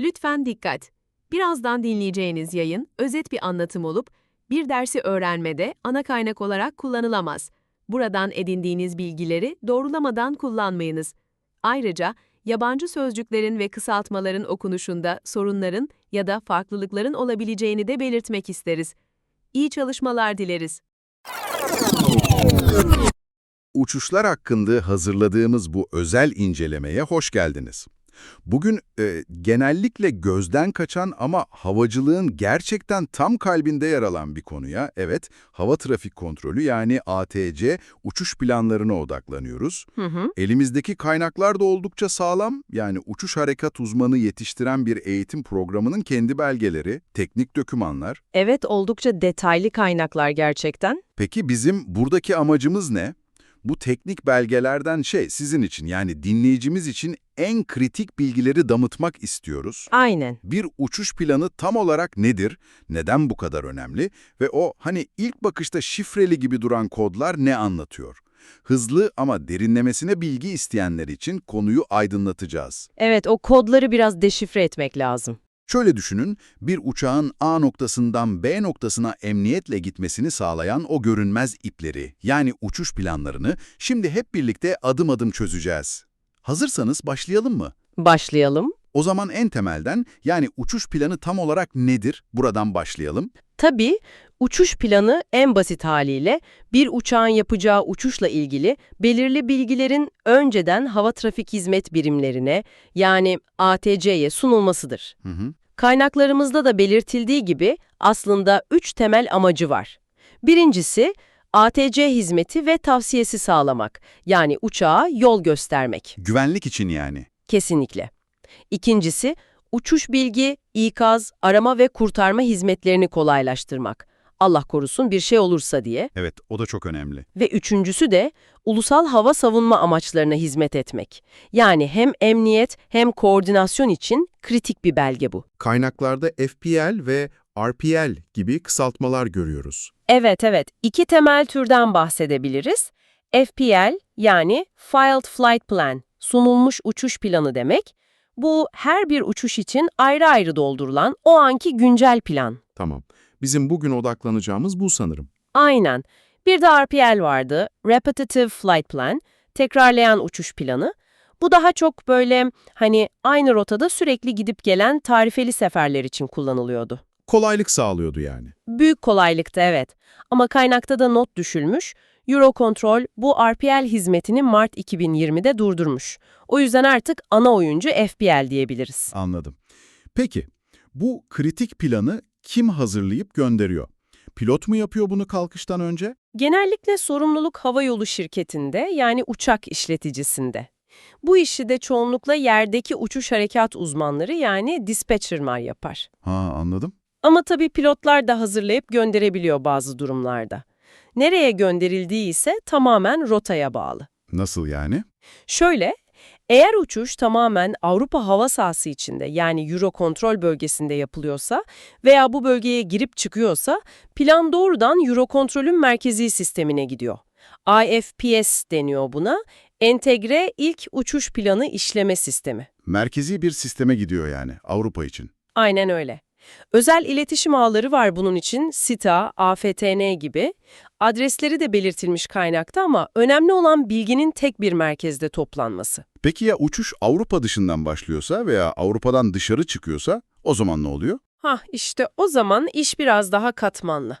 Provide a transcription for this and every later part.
Lütfen dikkat. Birazdan dinleyeceğiniz yayın özet bir anlatım olup bir dersi öğrenmede ana kaynak olarak kullanılamaz. Buradan edindiğiniz bilgileri doğrulamadan kullanmayınız. Ayrıca yabancı sözcüklerin ve kısaltmaların okunuşunda sorunların ya da farklılıkların olabileceğini de belirtmek isteriz. İyi çalışmalar dileriz. Uçuşlar hakkında hazırladığımız bu özel incelemeye hoş geldiniz. Bugün e, genellikle gözden kaçan ama havacılığın gerçekten tam kalbinde yer alan bir konuya, evet, hava trafik kontrolü yani ATC uçuş planlarına odaklanıyoruz. Hı hı. Elimizdeki kaynaklar da oldukça sağlam, yani uçuş harekat uzmanı yetiştiren bir eğitim programının kendi belgeleri, teknik dokümanlar. Evet, oldukça detaylı kaynaklar gerçekten. Peki bizim buradaki amacımız ne? Bu teknik belgelerden şey sizin için yani dinleyicimiz için en kritik bilgileri damıtmak istiyoruz. Aynen. Bir uçuş planı tam olarak nedir, neden bu kadar önemli ve o hani ilk bakışta şifreli gibi duran kodlar ne anlatıyor? Hızlı ama derinlemesine bilgi isteyenler için konuyu aydınlatacağız. Evet, o kodları biraz deşifre etmek lazım. Şöyle düşünün, bir uçağın A noktasından B noktasına emniyetle gitmesini sağlayan o görünmez ipleri, yani uçuş planlarını şimdi hep birlikte adım adım çözeceğiz. Hazırsanız başlayalım mı? Başlayalım. O zaman en temelden, yani uçuş planı tam olarak nedir? Buradan başlayalım. Tabii, uçuş planı en basit haliyle bir uçağın yapacağı uçuşla ilgili belirli bilgilerin önceden hava trafik hizmet birimlerine yani ATC'ye sunulmasıdır. Hı hı. Kaynaklarımızda da belirtildiği gibi aslında üç temel amacı var. Birincisi, ATC hizmeti ve tavsiyesi sağlamak, yani uçağa yol göstermek. Güvenlik için yani. Kesinlikle. İkincisi, uçuş bilgi, ikaz, arama ve kurtarma hizmetlerini kolaylaştırmak. Allah korusun bir şey olursa diye. Evet, o da çok önemli. Ve üçüncüsü de ulusal hava savunma amaçlarına hizmet etmek. Yani hem emniyet hem koordinasyon için kritik bir belge bu. Kaynaklarda FPL ve RPL gibi kısaltmalar görüyoruz. Evet evet, iki temel türden bahsedebiliriz. FPL yani Filed Flight Plan, sunulmuş uçuş planı demek. Bu her bir uçuş için ayrı ayrı doldurulan o anki güncel plan. Tamam. Bizim bugün odaklanacağımız bu sanırım. Aynen. Bir de RPL vardı, Repetitive Flight Plan, tekrarlayan uçuş planı. Bu daha çok böyle hani aynı rotada sürekli gidip gelen tarifeli seferler için kullanılıyordu. Kolaylık sağlıyordu yani. Büyük kolaylıktı evet. Ama kaynakta da not düşülmüş. Eurocontrol bu RPL hizmetini Mart 2020'de durdurmuş. O yüzden artık ana oyuncu FPL diyebiliriz. Anladım. Peki, bu kritik planı kim hazırlayıp gönderiyor? Pilot mu yapıyor bunu kalkıştan önce? Genellikle sorumluluk havayolu şirketinde yani uçak işleticisinde. Bu işi de çoğunlukla yerdeki uçuş harekat uzmanları yani dispatcherlar yapar. Ha, anladım. Ama tabii pilotlar da hazırlayıp gönderebiliyor bazı durumlarda. Nereye gönderildiği ise tamamen rotaya bağlı. Nasıl yani? Şöyle, eğer uçuş tamamen Avrupa hava sahası içinde yani Eurocontrol bölgesinde yapılıyorsa veya bu bölgeye girip çıkıyorsa plan doğrudan Eurocontrol'ün merkezi sistemine gidiyor. IFPS deniyor buna. Entegre İlk Uçuş Planı İşleme Sistemi. Merkezi bir sisteme gidiyor yani Avrupa için. Aynen öyle. Özel iletişim ağları var bunun için SITA, AFTN gibi. Adresleri de belirtilmiş kaynakta ama önemli olan bilginin tek bir merkezde toplanması. Peki ya uçuş Avrupa dışından başlıyorsa veya Avrupa'dan dışarı çıkıyorsa o zaman ne oluyor? Hah işte o zaman iş biraz daha katmanlı.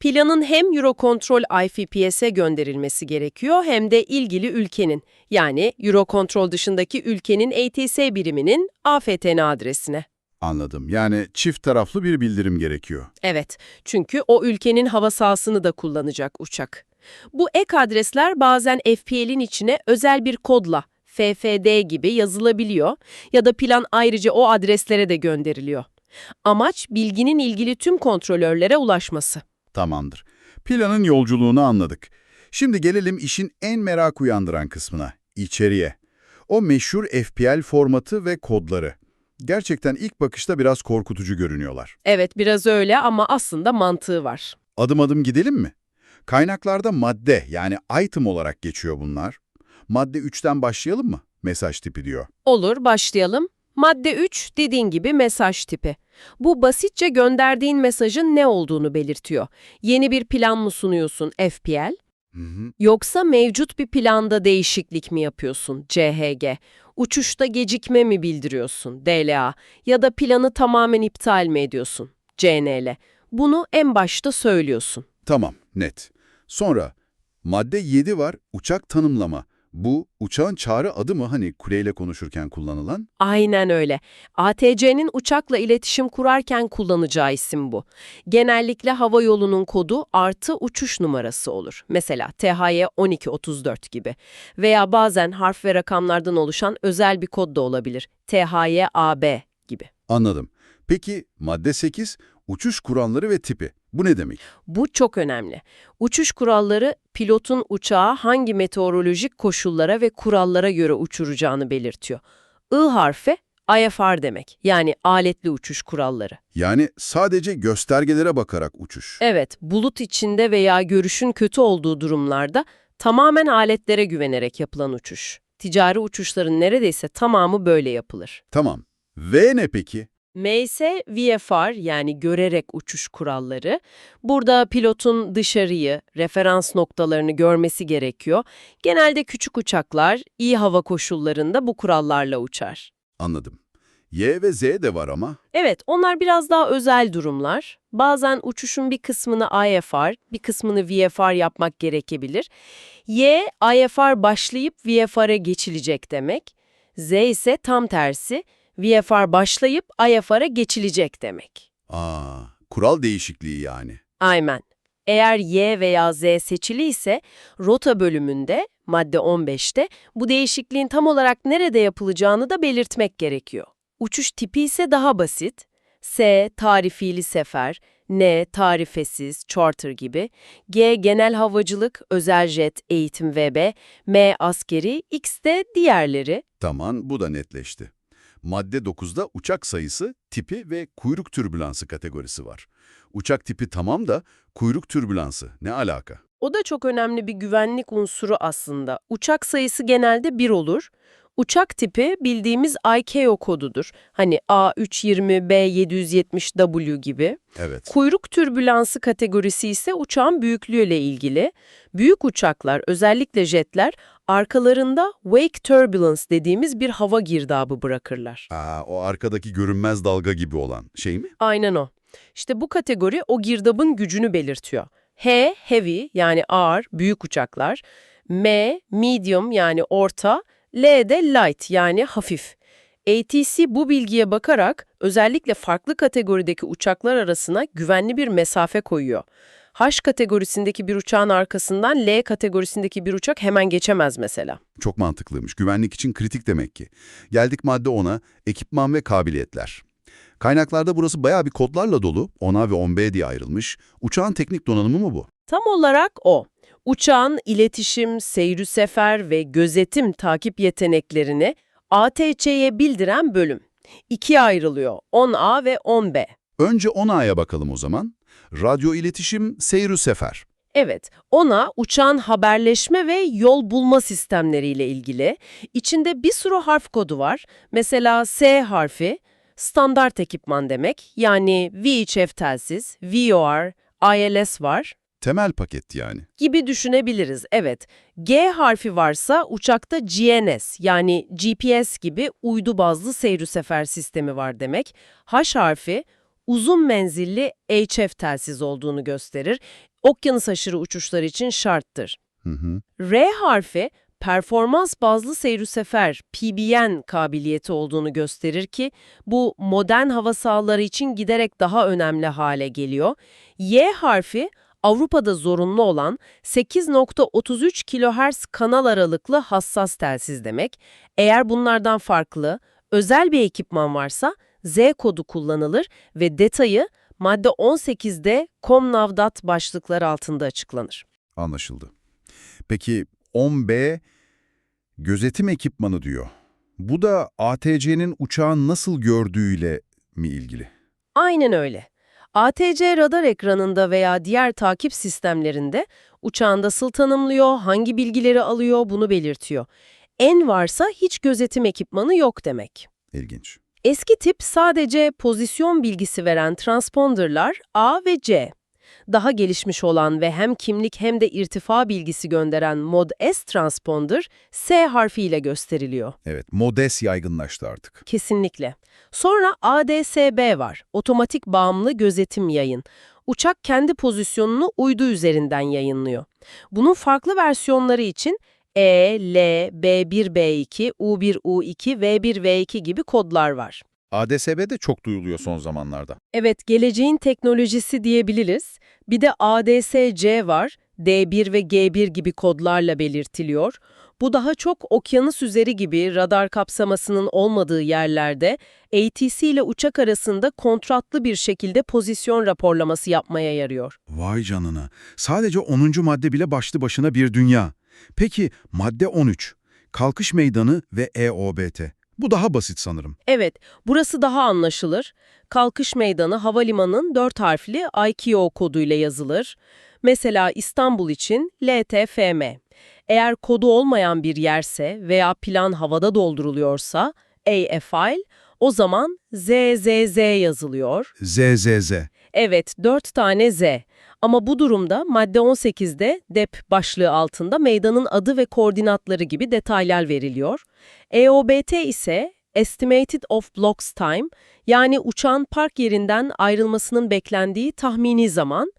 Planın hem Eurocontrol IFPS'e gönderilmesi gerekiyor hem de ilgili ülkenin yani Eurocontrol dışındaki ülkenin ATS biriminin AFTN adresine. Anladım. Yani çift taraflı bir bildirim gerekiyor. Evet, çünkü o ülkenin hava sahasını da kullanacak uçak. Bu ek adresler bazen FPL'in içine özel bir kodla, FFD gibi yazılabiliyor ya da plan ayrıca o adreslere de gönderiliyor. Amaç bilginin ilgili tüm kontrolörlere ulaşması. Tamamdır. Planın yolculuğunu anladık. Şimdi gelelim işin en merak uyandıran kısmına, içeriye. O meşhur FPL formatı ve kodları. Gerçekten ilk bakışta biraz korkutucu görünüyorlar. Evet biraz öyle ama aslında mantığı var. Adım adım gidelim mi? Kaynaklarda madde yani item olarak geçiyor bunlar. Madde 3'ten başlayalım mı? Mesaj tipi diyor. Olur başlayalım. Madde 3 dediğin gibi mesaj tipi. Bu basitçe gönderdiğin mesajın ne olduğunu belirtiyor. Yeni bir plan mı sunuyorsun FPL? Hı hı. Yoksa mevcut bir planda değişiklik mi yapıyorsun CHG? Uçuşta gecikme mi bildiriyorsun DLA? Ya da planı tamamen iptal mi ediyorsun CNL? Bunu en başta söylüyorsun. Tamam, net. Sonra madde 7 var, uçak tanımlama. Bu uçağın çağrı adı mı hani kuleyle konuşurken kullanılan? Aynen öyle. ATC'nin uçakla iletişim kurarken kullanacağı isim bu. Genellikle hava yolunun kodu artı uçuş numarası olur. Mesela THY 1234 gibi. Veya bazen harf ve rakamlardan oluşan özel bir kod da olabilir. THY-AB gibi. Anladım. Peki madde 8, uçuş kuralları ve tipi. Bu ne demek? Bu çok önemli. Uçuş kuralları pilotun uçağı hangi meteorolojik koşullara ve kurallara göre uçuracağını belirtiyor. I harfi IFR demek. Yani aletli uçuş kuralları. Yani sadece göstergelere bakarak uçuş. Evet, bulut içinde veya görüşün kötü olduğu durumlarda tamamen aletlere güvenerek yapılan uçuş. Ticari uçuşların neredeyse tamamı böyle yapılır. Tamam. V ne peki? M ise VFR yani görerek uçuş kuralları. Burada pilotun dışarıyı, referans noktalarını görmesi gerekiyor. Genelde küçük uçaklar iyi hava koşullarında bu kurallarla uçar. Anladım. Y ve Z de var ama. Evet, onlar biraz daha özel durumlar. Bazen uçuşun bir kısmını IFR, bir kısmını VFR yapmak gerekebilir. Y, IFR başlayıp VFR'a geçilecek demek. Z ise tam tersi, VFR başlayıp IFR'a geçilecek demek. Aa, kural değişikliği yani. Aynen. Eğer Y veya Z seçili ise rota bölümünde, madde 15'te bu değişikliğin tam olarak nerede yapılacağını da belirtmek gerekiyor. Uçuş tipi ise daha basit. S tarifili sefer, N tarifesiz, charter gibi, G genel havacılık, özel jet, eğitim VB, M askeri, X de diğerleri. Tamam, bu da netleşti. Madde 9'da uçak sayısı, tipi ve kuyruk türbülansı kategorisi var. Uçak tipi tamam da kuyruk türbülansı ne alaka? O da çok önemli bir güvenlik unsuru aslında. Uçak sayısı genelde 1 olur. Uçak tipi bildiğimiz ICAO kodudur. Hani A320B770W gibi. Evet. Kuyruk türbülansı kategorisi ise uçağın büyüklüğüyle ilgili. Büyük uçaklar, özellikle jetler, arkalarında wake turbulence dediğimiz bir hava girdabı bırakırlar. Aa, o arkadaki görünmez dalga gibi olan şey mi? Aynen o. İşte bu kategori o girdabın gücünü belirtiyor. H, heavy yani ağır, büyük uçaklar. M, medium yani orta. L de light yani hafif. ATC bu bilgiye bakarak özellikle farklı kategorideki uçaklar arasına güvenli bir mesafe koyuyor. H kategorisindeki bir uçağın arkasından L kategorisindeki bir uçak hemen geçemez mesela. Çok mantıklıymış. Güvenlik için kritik demek ki. Geldik madde 10'a, ekipman ve kabiliyetler. Kaynaklarda burası bayağı bir kodlarla dolu. 10A ve 10B diye ayrılmış. Uçağın teknik donanımı mı bu? Tam olarak o. Uçağın iletişim, seyri sefer ve gözetim takip yeteneklerini ATC'ye bildiren bölüm. İkiye ayrılıyor. 10A ve 10B. Önce 10A'ya bakalım o zaman. Radyo iletişim, seyru sefer. Evet, ona uçağın haberleşme ve yol bulma sistemleriyle ilgili. İçinde bir sürü harf kodu var. Mesela S harfi, standart ekipman demek. Yani VHF telsiz, VOR, ILS var Temel paket yani. gibi düşünebiliriz. Evet, G harfi varsa uçakta GNS yani GPS gibi uydu bazlı seyri sefer sistemi var demek. H harfi uzun menzilli HF telsiz olduğunu gösterir. Okyanus aşırı uçuşlar için şarttır. Hı hı. R harfi performans bazlı seyri sefer PBN kabiliyeti olduğunu gösterir ki bu modern hava sahaları için giderek daha önemli hale geliyor. Y harfi Avrupa'da zorunlu olan 8.33 kHz kanal aralıklı hassas telsiz demek. Eğer bunlardan farklı, özel bir ekipman varsa Z kodu kullanılır ve detayı madde 18'de Komnavdat başlıkları altında açıklanır. Anlaşıldı. Peki 10B gözetim ekipmanı diyor. Bu da ATC'nin uçağın nasıl gördüğüyle mi ilgili? Aynen öyle. ATC radar ekranında veya diğer takip sistemlerinde uçağın nasıl tanımlıyor, hangi bilgileri alıyor bunu belirtiyor. En varsa hiç gözetim ekipmanı yok demek. İlginç. Eski tip sadece pozisyon bilgisi veren transponderlar A ve C. Daha gelişmiş olan ve hem kimlik hem de irtifa bilgisi gönderen Mod S transponder S harfiyle gösteriliyor. Evet, modes yaygınlaştı artık. Kesinlikle. Sonra ADSB var. Otomatik bağımlı gözetim yayın. Uçak kendi pozisyonunu uydu üzerinden yayınlıyor. Bunun farklı versiyonları için E, L, B1, B2, U1, U2, V1, V2 gibi kodlar var. ADSB de çok duyuluyor son zamanlarda. Evet, geleceğin teknolojisi diyebiliriz. Bir de ADS-C var. D1 ve G1 gibi kodlarla belirtiliyor. Bu daha çok okyanus üzeri gibi radar kapsamasının olmadığı yerlerde ATC ile uçak arasında kontratlı bir şekilde pozisyon raporlaması yapmaya yarıyor. Vay canına. Sadece 10. madde bile başlı başına bir dünya. Peki madde 13. Kalkış meydanı ve EOBT. Bu daha basit sanırım. Evet, burası daha anlaşılır. Kalkış meydanı havalimanının 4 harfli IKO koduyla yazılır. Mesela İstanbul için LTFM. Eğer kodu olmayan bir yerse veya plan havada dolduruluyorsa AFIL, o zaman ZZZ yazılıyor. ZZZ. Evet, 4 tane Z. Ama bu durumda madde 18'de DEP başlığı altında meydanın adı ve koordinatları gibi detaylar veriliyor. EOBT ise Estimated of Blocks Time, yani uçağın park yerinden ayrılmasının beklendiği tahmini zaman.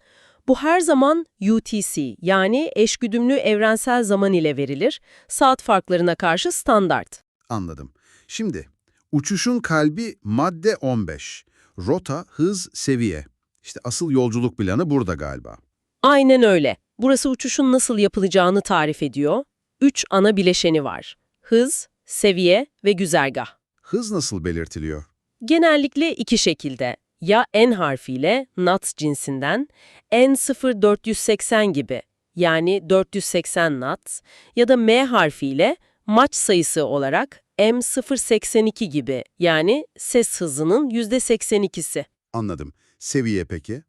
Bu her zaman UTC yani eşgüdümlü evrensel zaman ile verilir, saat farklarına karşı standart. Anladım. Şimdi uçuşun kalbi madde 15. Rota, hız, seviye. İşte asıl yolculuk planı burada galiba. Aynen öyle. Burası uçuşun nasıl yapılacağını tarif ediyor. Üç ana bileşeni var. Hız, seviye ve güzergah. Hız nasıl belirtiliyor? Genellikle iki şekilde. Ya N harfiyle, NUTS cinsinden, N0480 gibi yani 480 NUTS ya da M harfiyle maç sayısı olarak M082 gibi yani ses hızının %82'si. Anladım. Seviye peki?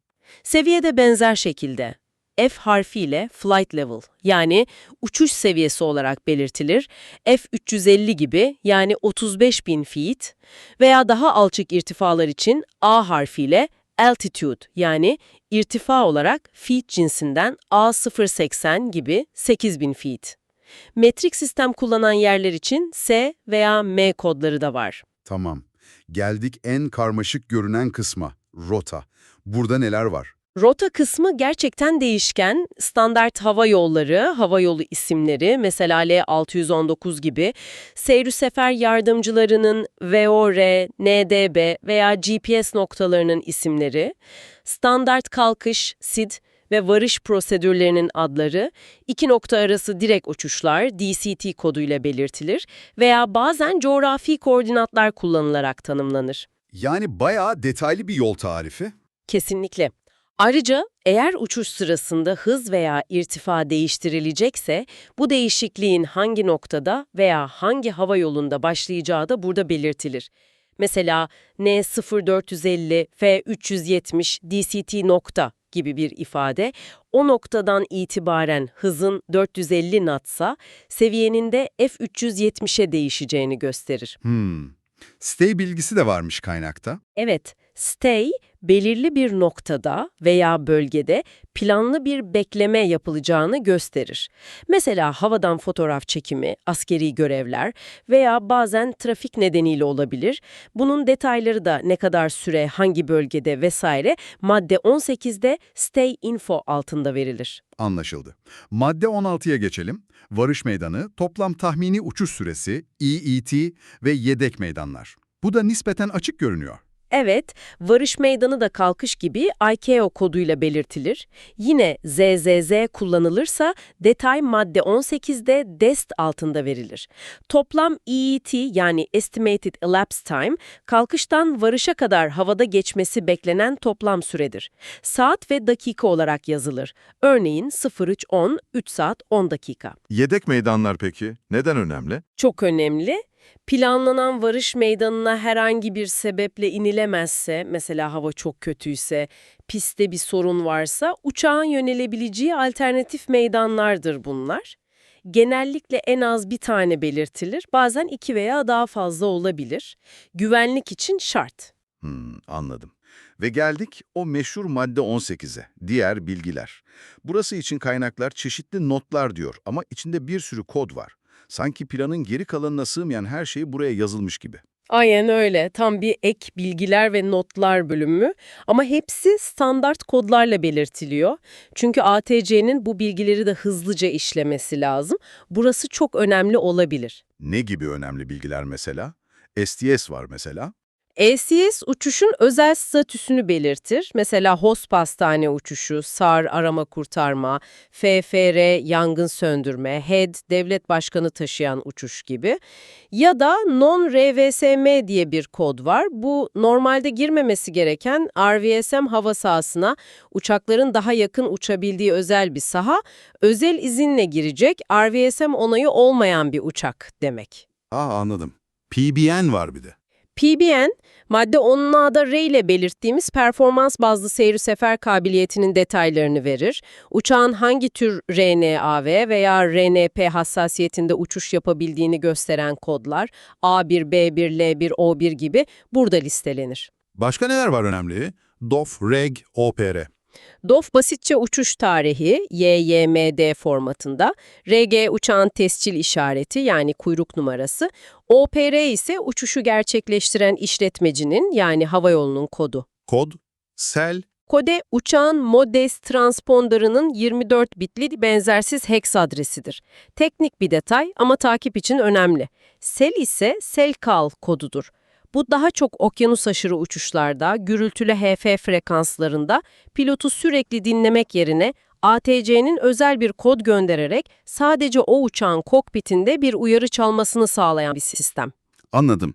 Seviyede benzer şekilde F harfiyle flight level yani uçuş seviyesi olarak belirtilir. F350 gibi yani 35.000 feet veya daha alçak irtifalar için A harfiyle altitude yani irtifa olarak feet cinsinden A080 gibi 8.000 feet. Metrik sistem kullanan yerler için S veya M kodları da var. Tamam. Geldik en karmaşık görünen kısma. Rota. Burada neler var? Rota kısmı gerçekten değişken. Standart hava yolları, hava yolu isimleri, mesela L619 gibi, seyri sefer yardımcılarının VOR, NDB veya GPS noktalarının isimleri, standart kalkış, SID ve varış prosedürlerinin adları, iki nokta arası direkt uçuşlar DCT koduyla belirtilir veya bazen coğrafi koordinatlar kullanılarak tanımlanır. Yani bayağı detaylı bir yol tarifi. Kesinlikle. Ayrıca eğer uçuş sırasında hız veya irtifa değiştirilecekse bu değişikliğin hangi noktada veya hangi hava yolunda başlayacağı da burada belirtilir. Mesela N0450 F370 DCT nokta gibi bir ifade o noktadan itibaren hızın 450 knotsa seviyenin de F370'e değişeceğini gösterir. Hmm. Stay bilgisi de varmış kaynakta. Evet, stay belirli bir noktada veya bölgede planlı bir bekleme yapılacağını gösterir. Mesela havadan fotoğraf çekimi, askeri görevler veya bazen trafik nedeniyle olabilir. Bunun detayları da ne kadar süre, hangi bölgede vesaire madde 18'de stay info altında verilir. Anlaşıldı. Madde 16'ya geçelim. Varış meydanı, toplam tahmini uçuş süresi, EET ve yedek meydanlar. Bu da nispeten açık görünüyor. Evet, varış meydanı da kalkış gibi ICAO koduyla belirtilir. Yine ZZZ kullanılırsa detay madde 18'de DEST altında verilir. Toplam EET yani Estimated Elapsed Time, kalkıştan varışa kadar havada geçmesi beklenen toplam süredir. Saat ve dakika olarak yazılır. Örneğin 03.10, 3 saat 10 dakika. Yedek meydanlar peki neden önemli? Çok önemli. Planlanan varış meydanına herhangi bir sebeple inilemezse, mesela hava çok kötüyse, pistte bir sorun varsa uçağın yönelebileceği alternatif meydanlardır bunlar. Genellikle en az bir tane belirtilir, bazen iki veya daha fazla olabilir. Güvenlik için şart. Hmm, anladım. Ve geldik o meşhur madde 18'e, diğer bilgiler. Burası için kaynaklar çeşitli notlar diyor ama içinde bir sürü kod var. Sanki planın geri kalanına sığmayan her şey buraya yazılmış gibi. Aynen öyle. Tam bir ek bilgiler ve notlar bölümü. Ama hepsi standart kodlarla belirtiliyor. Çünkü ATC'nin bu bilgileri de hızlıca işlemesi lazım. Burası çok önemli olabilir. Ne gibi önemli bilgiler mesela? STS var mesela. ACS uçuşun özel statüsünü belirtir. Mesela host pastane uçuşu, SAR arama kurtarma, FFR yangın söndürme, HED devlet başkanı taşıyan uçuş gibi. Ya da non-RVSM diye bir kod var. Bu normalde girmemesi gereken RVSM hava sahasına uçakların daha yakın uçabildiği özel bir saha, özel izinle girecek RVSM onayı olmayan bir uçak demek. Aa anladım. PBN var bir de. PBN, madde 10'un A'da R ile belirttiğimiz performans bazlı seyir sefer kabiliyetinin detaylarını verir. Uçağın hangi tür RNAV veya RNP hassasiyetinde uçuş yapabildiğini gösteren kodlar A1, B1, L1, O1 gibi burada listelenir. Başka neler var önemli? DOF, REG, OPR. DOF basitçe uçuş tarihi YYMD formatında, RG uçağın tescil işareti yani kuyruk numarası, OPR ise uçuşu gerçekleştiren işletmecinin yani havayolunun kodu. Kod, SEL, Kode, uçağın modest transponderının 24 bitli benzersiz hex adresidir. Teknik bir detay ama takip için önemli. SEL ise SELCAL kodudur. Bu daha çok okyanus aşırı uçuşlarda, gürültülü HF frekanslarında pilotu sürekli dinlemek yerine ATC'nin özel bir kod göndererek sadece o uçağın kokpitinde bir uyarı çalmasını sağlayan bir sistem. Anladım.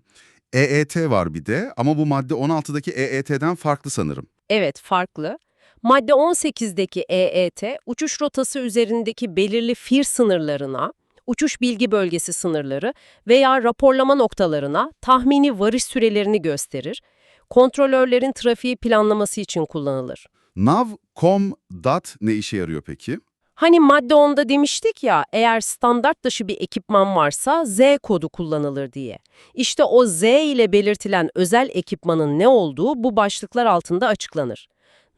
EET var bir de ama bu madde 16'daki EET'den farklı sanırım. Evet, farklı. Madde 18'deki EET, uçuş rotası üzerindeki belirli FIR sınırlarına, uçuş bilgi bölgesi sınırları veya raporlama noktalarına tahmini varış sürelerini gösterir. Kontrolörlerin trafiği planlaması için kullanılır. Nav, com, dat ne işe yarıyor peki? Hani madde 10'da demiştik ya, eğer standart dışı bir ekipman varsa Z kodu kullanılır diye. İşte o Z ile belirtilen özel ekipmanın ne olduğu bu başlıklar altında açıklanır.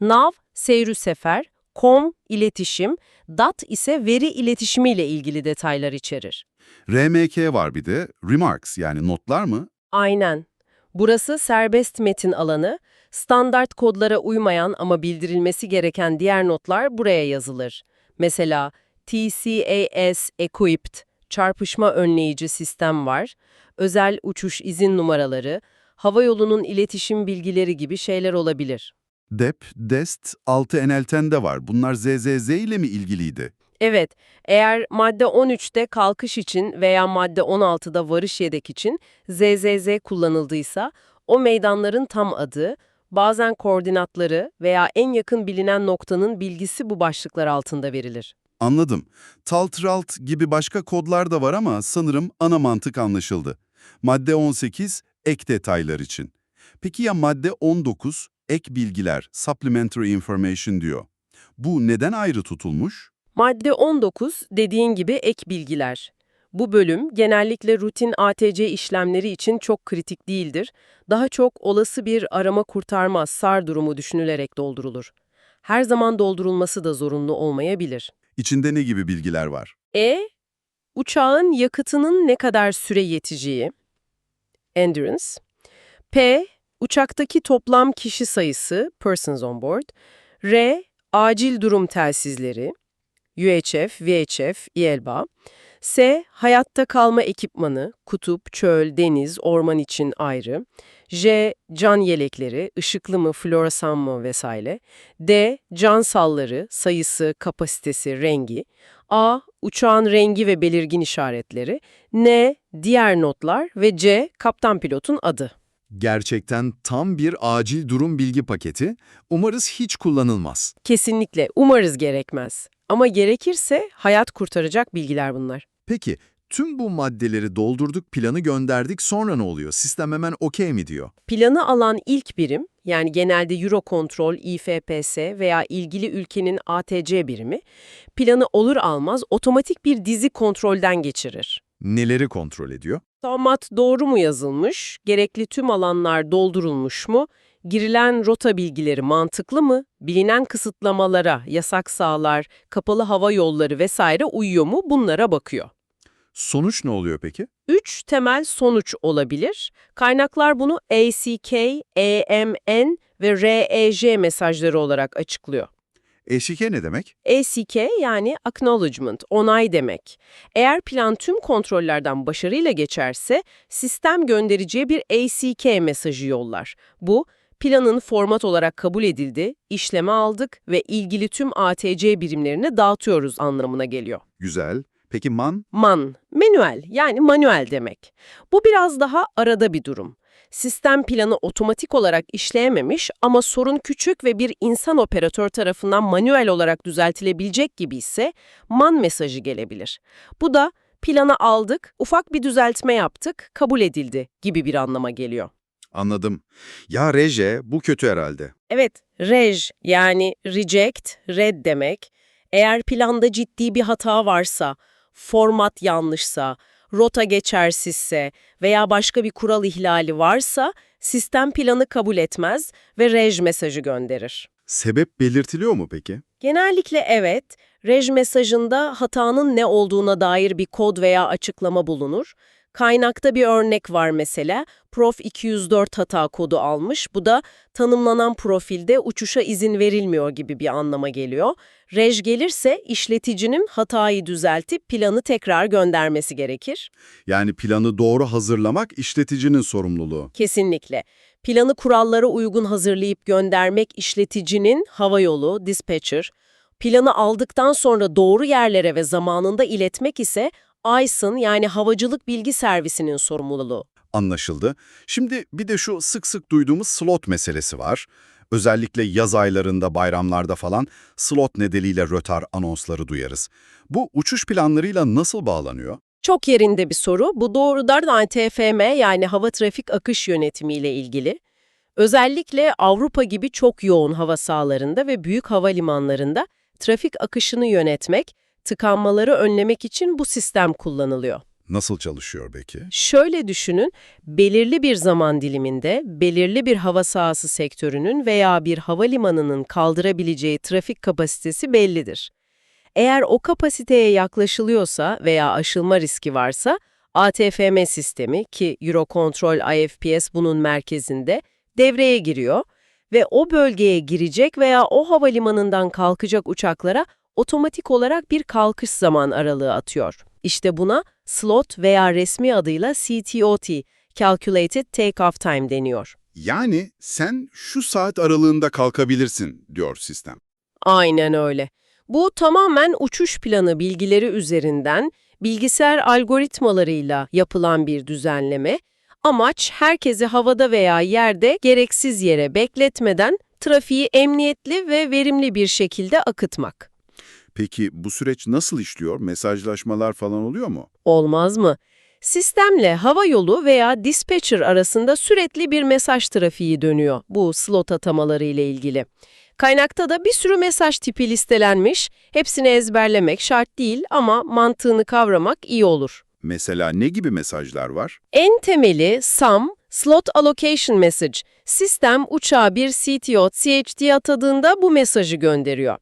Nav, seyrü sefer, com, iletişim, DAT ise veri iletişimi ile ilgili detaylar içerir. RMK var bir de. Remarks yani notlar mı? Aynen. Burası serbest metin alanı, standart kodlara uymayan ama bildirilmesi gereken diğer notlar buraya yazılır. Mesela TCAS Equipped, çarpışma önleyici sistem var, özel uçuş izin numaraları, havayolunun iletişim bilgileri gibi şeyler olabilir. DEP, DEST, 6 NLT'en de var. Bunlar ZZZ ile mi ilgiliydi? Evet, eğer madde 13'te kalkış için veya madde 16'da varış yedek için ZZZ kullanıldıysa, o meydanların tam adı, bazen koordinatları veya en yakın bilinen noktanın bilgisi bu başlıklar altında verilir. Anladım. Taltralt gibi başka kodlar da var ama sanırım ana mantık anlaşıldı. Madde 18, ek detaylar için. Peki ya madde 19, ek bilgiler, supplementary information diyor. Bu neden ayrı tutulmuş? Madde 19, dediğin gibi ek bilgiler. Bu bölüm genellikle rutin ATC işlemleri için çok kritik değildir. Daha çok olası bir arama kurtarma SAR durumu düşünülerek doldurulur. Her zaman doldurulması da zorunlu olmayabilir. İçinde ne gibi bilgiler var? E. Uçağın yakıtının ne kadar süre yeteceği. Endurance. P. Uçaktaki toplam kişi sayısı, persons on board. R. Acil durum telsizleri. UHF, VHF, İELBA. S. Hayatta kalma ekipmanı, kutup, çöl, deniz, orman için ayrı. J. Can yelekleri, ışıklı mı, floresan mı vesaire. D. Can salları, sayısı, kapasitesi, rengi. A. Uçağın rengi ve belirgin işaretleri. N. Diğer notlar ve C. Kaptan pilotun adı. Gerçekten tam bir acil durum bilgi paketi. Umarız hiç kullanılmaz. Kesinlikle, umarız gerekmez. Ama gerekirse hayat kurtaracak bilgiler bunlar. Peki, Tüm bu maddeleri doldurduk, planı gönderdik, sonra ne oluyor? Sistem hemen okey mi diyor? Planı alan ilk birim, yani genelde Eurocontrol, İFPS veya ilgili ülkenin ATC birimi, planı olur almaz otomatik bir dizi kontrolden geçirir. Neleri kontrol ediyor? Tamat doğru mu yazılmış, gerekli tüm alanlar doldurulmuş mu, girilen rota bilgileri mantıklı mı, bilinen kısıtlamalara, yasak sahalar, kapalı hava yolları vesaire uyuyor mu bunlara bakıyor. Sonuç ne oluyor peki? Üç temel sonuç olabilir. Kaynaklar bunu ACK, AMN ve REJ mesajları olarak açıklıyor. Eşike ne demek? ACK yani acknowledgement, onay demek. Eğer plan tüm kontrollerden başarıyla geçerse sistem göndericiye bir ACK mesajı yollar. Bu, planın format olarak kabul edildi, işleme aldık ve ilgili tüm ATC birimlerine dağıtıyoruz anlamına geliyor. Güzel. Peki man? Man, manuel yani manuel demek. Bu biraz daha arada bir durum. Sistem planı otomatik olarak işleyememiş ama sorun küçük ve bir insan operatör tarafından manuel olarak düzeltilebilecek gibi ise man mesajı gelebilir. Bu da planı aldık, ufak bir düzeltme yaptık, kabul edildi gibi bir anlama geliyor. Anladım. Ya reje bu kötü herhalde. Evet, rej yani reject, red demek. Eğer planda ciddi bir hata varsa, format yanlışsa, rota geçersizse veya başka bir kural ihlali varsa sistem planı kabul etmez ve rej mesajı gönderir. Sebep belirtiliyor mu peki? Genellikle evet, rej mesajında hatanın ne olduğuna dair bir kod veya açıklama bulunur. Kaynakta bir örnek var mesela, Prof 204 hata kodu almış. Bu da tanımlanan profilde uçuşa izin verilmiyor gibi bir anlama geliyor. Rej gelirse işleticinin hatayı düzeltip planı tekrar göndermesi gerekir. Yani planı doğru hazırlamak işleticinin sorumluluğu. Kesinlikle. Planı kurallara uygun hazırlayıp göndermek işleticinin havayolu, dispatcher, planı aldıktan sonra doğru yerlere ve zamanında iletmek ise ICE'ın yani Havacılık Bilgi Servisi'nin sorumluluğu. Anlaşıldı. Şimdi bir de şu sık sık duyduğumuz slot meselesi var. Özellikle yaz aylarında, bayramlarda falan slot nedeniyle rötar anonsları duyarız. Bu uçuş planlarıyla nasıl bağlanıyor? Çok yerinde bir soru. Bu doğrudan ATFM yani Hava Trafik Akış Yönetimi ile ilgili. Özellikle Avrupa gibi çok yoğun hava sahalarında ve büyük havalimanlarında trafik akışını yönetmek, tıkanmaları önlemek için bu sistem kullanılıyor. Nasıl çalışıyor peki? Şöyle düşünün, belirli bir zaman diliminde belirli bir hava sahası sektörünün veya bir havalimanının kaldırabileceği trafik kapasitesi bellidir. Eğer o kapasiteye yaklaşılıyorsa veya aşılma riski varsa, ATFM sistemi ki Eurocontrol IFPS bunun merkezinde devreye giriyor ve o bölgeye girecek veya o havalimanından kalkacak uçaklara otomatik olarak bir kalkış zaman aralığı atıyor. İşte buna slot veya resmi adıyla CTOT, Calculated Takeoff Time deniyor. Yani sen şu saat aralığında kalkabilirsin diyor sistem. Aynen öyle. Bu tamamen uçuş planı bilgileri üzerinden bilgisayar algoritmalarıyla yapılan bir düzenleme. Amaç herkesi havada veya yerde gereksiz yere bekletmeden trafiği emniyetli ve verimli bir şekilde akıtmak. Peki bu süreç nasıl işliyor? Mesajlaşmalar falan oluyor mu? Olmaz mı? Sistemle hava yolu veya dispatcher arasında sürekli bir mesaj trafiği dönüyor bu slot atamaları ile ilgili. Kaynakta da bir sürü mesaj tipi listelenmiş. Hepsini ezberlemek şart değil ama mantığını kavramak iyi olur. Mesela ne gibi mesajlar var? En temeli SAM, Slot Allocation Message. Sistem uçağa bir CTO, CHD atadığında bu mesajı gönderiyor.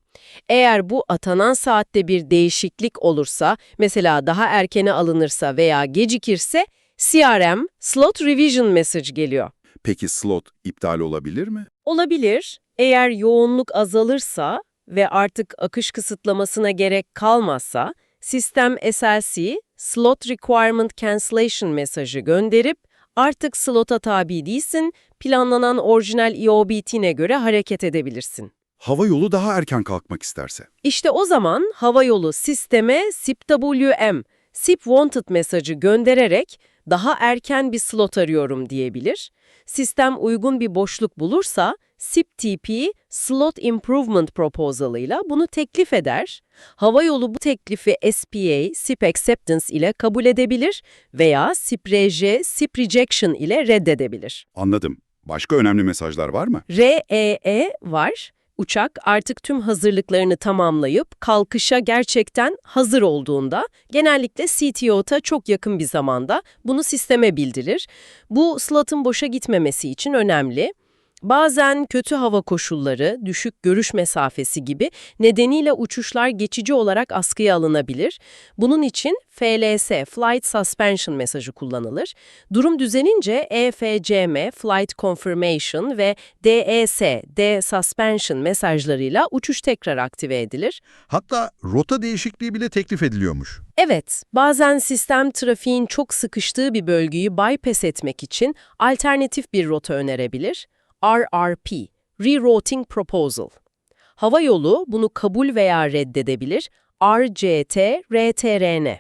Eğer bu atanan saatte bir değişiklik olursa, mesela daha erkene alınırsa veya gecikirse, CRM, Slot Revision Message geliyor. Peki slot iptal olabilir mi? Olabilir. Eğer yoğunluk azalırsa ve artık akış kısıtlamasına gerek kalmazsa, sistem SLC, Slot Requirement Cancellation mesajı gönderip artık slota tabi değilsin, planlanan orijinal EOBT'ine göre hareket edebilirsin. Hava yolu daha erken kalkmak isterse. İşte o zaman havayolu sisteme SIPWM, SIP Wanted mesajı göndererek daha erken bir slot arıyorum diyebilir. Sistem uygun bir boşluk bulursa SIP-TP Slot Improvement Proposal ile bunu teklif eder. Havayolu bu teklifi SPA, SIP Acceptance ile kabul edebilir veya SIP-RJ, SIP Rejection ile reddedebilir. Anladım. Başka önemli mesajlar var mı? REE var. Uçak artık tüm hazırlıklarını tamamlayıp kalkışa gerçekten hazır olduğunda genellikle CTO'ta çok yakın bir zamanda bunu sisteme bildirir. Bu slotun boşa gitmemesi için önemli. Bazen kötü hava koşulları, düşük görüş mesafesi gibi nedeniyle uçuşlar geçici olarak askıya alınabilir. Bunun için FLS, Flight Suspension mesajı kullanılır. Durum düzenince EFCM, Flight Confirmation ve DES, D Suspension mesajlarıyla uçuş tekrar aktive edilir. Hatta rota değişikliği bile teklif ediliyormuş. Evet, bazen sistem trafiğin çok sıkıştığı bir bölgeyi bypass etmek için alternatif bir rota önerebilir. RRP, Rerouting Proposal. Hava yolu bunu kabul veya reddedebilir. RCT, RTRN.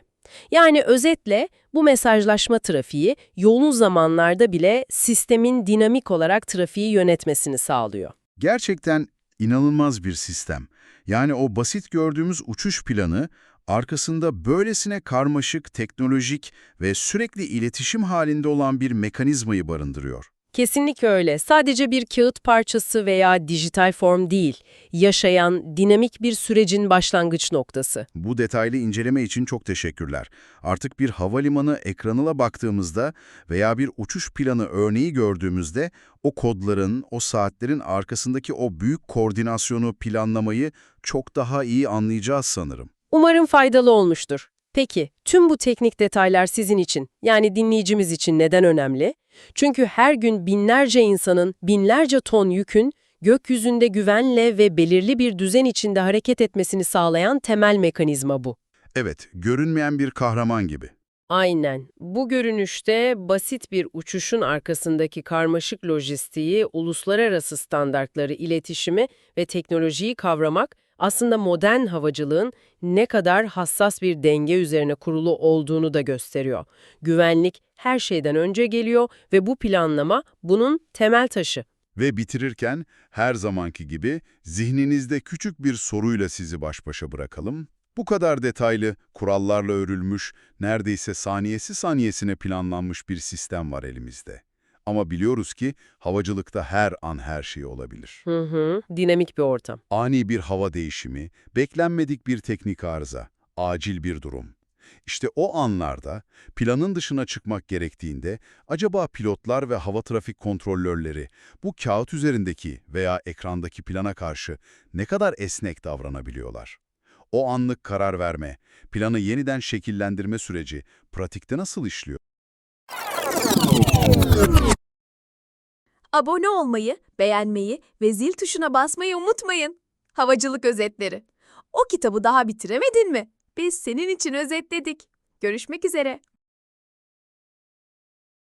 Yani özetle bu mesajlaşma trafiği yoğun zamanlarda bile sistemin dinamik olarak trafiği yönetmesini sağlıyor. Gerçekten inanılmaz bir sistem. Yani o basit gördüğümüz uçuş planı arkasında böylesine karmaşık, teknolojik ve sürekli iletişim halinde olan bir mekanizmayı barındırıyor. Kesinlikle öyle. Sadece bir kağıt parçası veya dijital form değil, yaşayan, dinamik bir sürecin başlangıç noktası. Bu detaylı inceleme için çok teşekkürler. Artık bir havalimanı ekranına baktığımızda veya bir uçuş planı örneği gördüğümüzde o kodların, o saatlerin arkasındaki o büyük koordinasyonu, planlamayı çok daha iyi anlayacağız sanırım. Umarım faydalı olmuştur. Peki, tüm bu teknik detaylar sizin için, yani dinleyicimiz için neden önemli? Çünkü her gün binlerce insanın, binlerce ton yükün gökyüzünde güvenle ve belirli bir düzen içinde hareket etmesini sağlayan temel mekanizma bu. Evet, görünmeyen bir kahraman gibi. Aynen. Bu görünüşte basit bir uçuşun arkasındaki karmaşık lojistiği, uluslararası standartları, iletişimi ve teknolojiyi kavramak aslında modern havacılığın ne kadar hassas bir denge üzerine kurulu olduğunu da gösteriyor. Güvenlik her şeyden önce geliyor ve bu planlama bunun temel taşı. Ve bitirirken her zamanki gibi zihninizde küçük bir soruyla sizi baş başa bırakalım. Bu kadar detaylı, kurallarla örülmüş, neredeyse saniyesi saniyesine planlanmış bir sistem var elimizde. Ama biliyoruz ki havacılıkta her an her şey olabilir. Hı hı, dinamik bir ortam. Ani bir hava değişimi, beklenmedik bir teknik arıza, acil bir durum. İşte o anlarda planın dışına çıkmak gerektiğinde acaba pilotlar ve hava trafik kontrolörleri bu kağıt üzerindeki veya ekrandaki plana karşı ne kadar esnek davranabiliyorlar? O anlık karar verme, planı yeniden şekillendirme süreci pratikte nasıl işliyor? Abone olmayı, beğenmeyi ve zil tuşuna basmayı unutmayın. Havacılık özetleri. O kitabı daha bitiremedin mi? Biz senin için özetledik. Görüşmek üzere.